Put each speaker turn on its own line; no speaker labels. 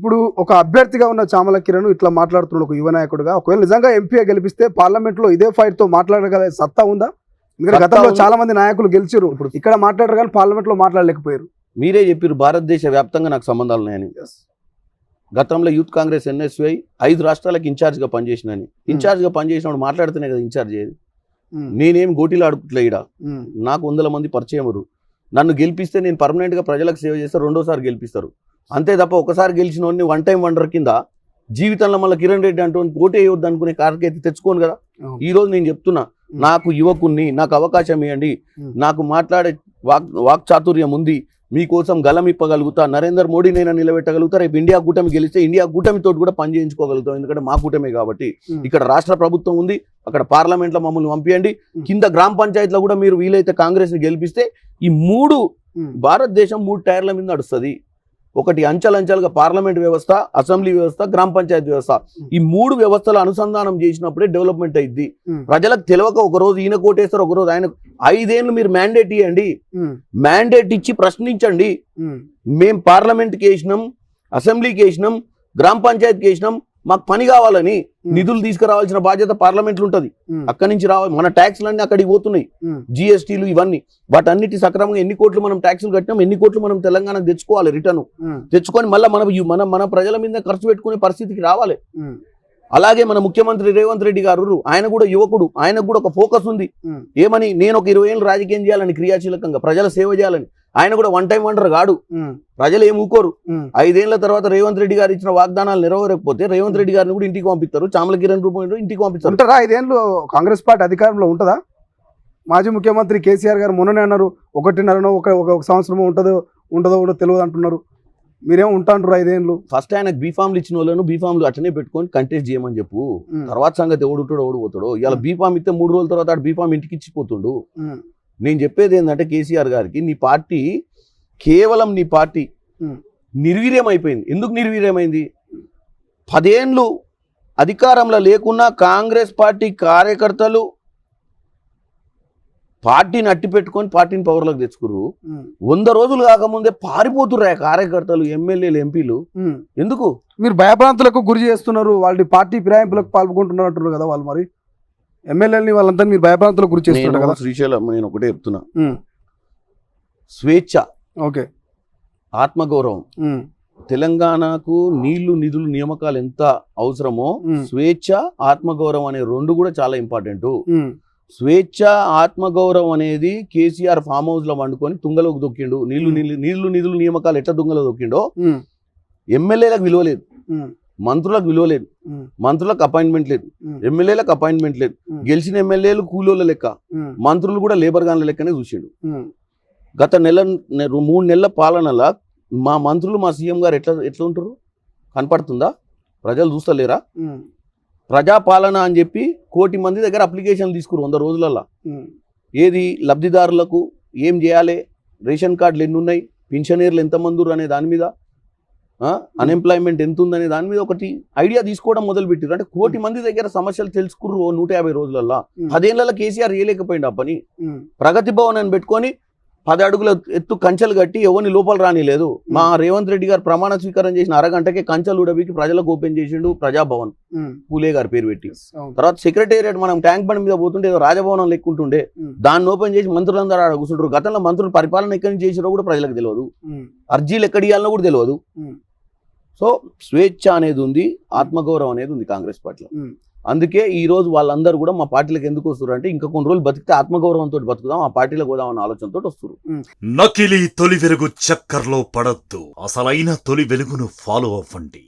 ఇప్పుడు ఒక అభ్యర్థిగా ఉన్న చామల కిరణ్ ఇట్లా మాట్లాడుతున్నాడు ఒక యువ నాయకుడుగా. ఒకవేళ నిజంగా ఎంపీగా గెలిపిస్తే పార్లమెంట్లో ఇదే ఫైట్తో మాట్లాడగల సత్తా ఉందా? ఎందుకంటే గతంలో. చాలా మంది నాయకులు గెలిచారు ఇప్పుడు ఇక్కడ మాట్లాడరు కానీ పార్లమెంట్లో మాట్లాడలేకపోయారు.
మీరే చెప్పారు భారతదేశ వ్యాప్తంగా నాకు సంబంధాలు ఉన్నాయని. గతంలో యూత్ కాంగ్రెస్ ఎన్ఎస్వై ఐదు రాష్ట్రాలకు ఇన్ఛార్జ్గా పనిచేసినని. ఇన్ఛార్జ్గా పనిచేసినప్పుడు మాట్లాడితేనే కదా ఇన్ఛార్జ్ అయ్యేది.
ఉమ్,
నేనేం గోటీలు ఆడుకుట్లే ఈడ.
ఉమ్,
నాకు వందల మంది పరిచయమురు నన్ను గెలిపిస్తే నేను పర్మనెంట్గా ప్రజలకు సేవ చేస్తే రెండోసారి గెలిపిస్తారు. అంతే తప్ప ఒకసారి గెలిచిన వాడిని వన్ టైం వండర్ కింద జీవితంలో మళ్ళీ కిరణ్ రెడ్డి అంటూ ఓటే వేయొద్దు అనుకునే కార్యకైతే తెచ్చుకోను కదా. ఈ రోజు నేను చెప్తున్నా నాకు యువకుణ్ణి నాకు అవకాశం ఇవ్వండి. నాకు మాట్లాడే వాక్ వాక్చాతుర్యం ఉంది మీకోసం గలం ఇప్పగలుగుతా నరేంద్ర మోడీనైనా నిలబెట్టగలుగుతా రేపు ఇండియా కూటమి గెలిస్తే ఇండియా కూటమితో కూడా పని చేయించుకోగలుగుతాం ఎందుకంటే మా కూటమే కాబట్టి. ఇక్కడ రాష్ట్ర ప్రభుత్వం ఉంది అక్కడ పార్లమెంట్లో మమ్మల్ని పంపించండి. కింద గ్రామ పంచాయతీలో కూడా మీరు వీలైతే కాంగ్రెస్ని గెలిపిస్తే ఈ మూడు భారతదేశం మూడు టైర్ల మీద నడుస్తుంది ఒకటి అంచెలంచెలుగా పార్లమెంట్ వ్యవస్థ అసెంబ్లీ వ్యవస్థ గ్రామ పంచాయతీ వ్యవస్థ. ఈ మూడు వ్యవస్థల అనుసంధానం చేసినప్పుడే డెవలప్మెంట్ అయింది ప్రజలకు తెలియక ఒక రోజు ఈయన కోటేస్తారు ఒక రోజు ఆయన ఐదేళ్ళు మీరు మ్యాండేట్ ఇవ్వండి మ్యాండేట్ ఇచ్చి ప్రశ్నించండి. మేం పార్లమెంట్కి వేసినాం అసెంబ్లీకి వేసినాం గ్రామ పంచాయతీకి వేసినాం మాకు పని కావాలని నిధులు తీసుకురావాల్సిన బాధ్యత పార్లమెంట్లో ఉంటుంది. అక్కడి నుంచి రావాలి మన ట్యాక్స్లన్నీ అక్కడికి పోతున్నాయి. జిఎస్టీలు ఇవన్నీ. వాటన్నిటి సక్రమంగా ఎన్ని కోట్లు మనం ట్యాక్సులు కట్టినాం ఎన్ని కోట్లు మనం తెలంగాణకు తెచ్చుకోవాలి రిటర్న్. తెచ్చుకొని మళ్ళీ మనం మన మన ప్రజల మీద ఖర్చు పెట్టుకునే పరిస్థితికి రావాలి. అలాగే మన ముఖ్యమంత్రి రేవంత్ రెడ్డి గారు ఆయన కూడా యువకుడు ఆయనకు కూడా ఒక ఫోకస్ ఉంది. ఏమని నేను ఒక ఇరవై ఏళ్ళు రాజకీయం చేయాలని క్రియాశీలకంగా ప్రజల సేవ చేయాలని. ఆయన కూడా వన్ టైం వండర్
ఉమ్,
ప్రజలు ఏం ఊకోరు. ఐదేళ్ళ తర్వాత రేవంత్ రెడ్డి గారు ఇచ్చిన వాగ్దానాలు నెరవేరకపోతే రేవంత్ రెడ్డి గారిని కూడా ఇంటికి పంపిస్తారు. చామల కిరణ్ రూపంలో ఇంటికి పంపిస్తారు.
ఉంటుందా? ఐదేళ్ళు కాంగ్రెస్ పార్టీ అధికారంలో ఉంటుందా? మాజీ ముఖ్యమంత్రి కేసీఆర్ గారు మొన్ననే అన్నారు ఒకటిన్నరనో ఒక ఒక ఒక సంవత్సరమో ఉంటుందో ఉంటుందో కూడా తెలియదు అంటున్నారు. మీరేమో ఉంటాంటారు ఐదేళ్ళు
ఫస్ట్ ఆయనకు బీఫామ్లు ఇచ్చిన వాళ్ళను బీఫామ్లు అట్లనే పెట్టుకొని కంటెస్ట్ చేయమని చెప్పు. తర్వాత సంగతి ఎవడు ఉంటాడో ఎవడు పోతాడో. ఇలా బీఫామ్ ఇస్తే మూడు రోజుల తర్వాత బీఫామ్ ఇంటికి ఇచ్చిపోతుండు. నేను చెప్పేది ఏంటంటే కేసీఆర్ గారికి నీ పార్టీ కేవలం నీ పార్టీ నిర్వీర్యం అయిపోయింది ఎందుకు నిర్వీర్యమైంది? పదేండ్లు అధికారంలో లేకున్నా కాంగ్రెస్ పార్టీ కార్యకర్తలు పార్టీని అట్టి పెట్టుకొని పార్టీని పవర్లోకి తెచ్చుకుర్రు.
ఉమ్,
వంద రోజులు కాకముందే పారిపోతుర్రు ఆ కార్యకర్తలు ఎమ్మెల్యేలు ఎంపీలు. ఎందుకు?
మీరు భయభ్రాంతులకు గురి చేస్తున్నారు వాళ్ళ పార్టీ ఫిరాయింపులకు పాల్గొంటున్నారు అంటున్నారు కదా వాళ్ళు మరి. ఎమ్మెల్యేలని వాళ్ళంతా మీరు భయభ్రాంతులకు గురి చేస్తున్నారు
నేను
కదా?
శ్రీశైలం నేను ఒకటే చెప్తున్నా. స్వేచ్ఛ
ఓకే.
ఆత్మగౌరవం. తెలంగాణకు నీళ్ళు నిధులు నియామకాలు ఎంత అవసరమో స్వేచ్ఛ ఆత్మగౌరవం అనే రెండు కూడా చాలా ఇంపార్టెంట్ స్వేచ్ఛ ఆత్మగౌరవం అనేది కేసీఆర్ ఫామ్ హౌస్లో వండుకొని తుంగలోకి దొక్కిండు.
నీళ్ళు.
నీళ్ళు నీళ్ళు నిధులు నియామకాలు ఎట్లా తుంగలో దొక్కిండో ఎమ్మెల్యేలకు విలువ లేదు.
ఉమ్,
మంత్రులకు విలువ లేదు. మంత్రులకు అపాయింట్మెంట్ లేదు. ఎమ్మెల్యేలకు అపాయింట్మెంట్ లేదు. గెలిచిన ఎమ్మెల్యేలు కూలోళ్ళ లెక్క. మంత్రులు కూడా లేబర్ గాన్ల లెక్కనే చూసిండు. గత నెల మూడు నెలల పాలనల మా మంత్రులు మా సీఎం గారు ఎట్లా ఎట్లా ఉంటారు కనపడుతుందా? ప్రజలు చూస్తలేరా? ప్రజాపాలన అని చెప్పి కోటి మంది దగ్గర అప్లికేషన్ తీసుకురు వంద రోజులల్లో. ఏది? లబ్ధిదారులకు ఏం చేయాలి? రేషన్ కార్డులు ఎన్ని ఉన్నాయి పింఛనీర్లు ఎంతమంది ఉన్నారు అనే దాని మీద? అన్ఎంప్లాయ్మెంట్ ఎంత ఉందనే దాని మీద ఒకటి ఐడియా తీసుకోవడం మొదలు పెట్టారు అంటే కోటి మంది దగ్గర సమస్యలు తెలుసుకుర్రు నూట యాభై రోజులల్లో. పదేళ్ళలో కేసీఆర్ చేయలేకపోయింది ఆ పని. ప్రగతి భవన్ అని పెట్టుకొని పది అడుగుల ఎత్తు కంచెలు కట్టి ఎవరిని లోపల రానిలేదు. మా రేవంత్ రెడ్డి గారు ప్రమాణ స్వీకారం చేసిన అరగంటకే కంచెలు ఉడబికి ప్రజలకు ఓపెన్ చేసిండు ప్రజాభవన్. పూలే గారి పేరు పెట్టి. తర్వాత సెక్రటేరియట్ మనం ట్యాంక్ బండ్ మీద పోతుంటే ఏదో రాజభవనం లెక్కుంటుండే. దాన్ని ఓపెన్ చేసి మంత్రులందరూ ఆడ కూర్చుంటారు. గతంలో మంత్రులు పరిపాలన ఎక్కడి నుంచి చేసిరో కూడా ప్రజలకు తెలియదు అర్జీలు ఎక్కడ ఇవ్వాలనో కూడా తెలియదు సో స్వేచ్ఛ అనేది ఉంది ఆత్మగౌరవం అనేది ఉంది కాంగ్రెస్ పార్టీలో. అందుకే ఈ రోజు వాళ్ళందరూ కూడా మా పార్టీలకు ఎందుకు వస్తారు అంటే ఇంకా కొన్ని రోజులు బతికితే ఆత్మగౌరవంతో బతుకుదాం ఆ పార్టీలకు పోదాం అన్న ఆలోచనతో వస్తారు
నకిలీ తొలి వెలుగు చక్కర్లో పడద్దు. అసలైన తొలి వెలుగును ఫాలో అవ్వండి.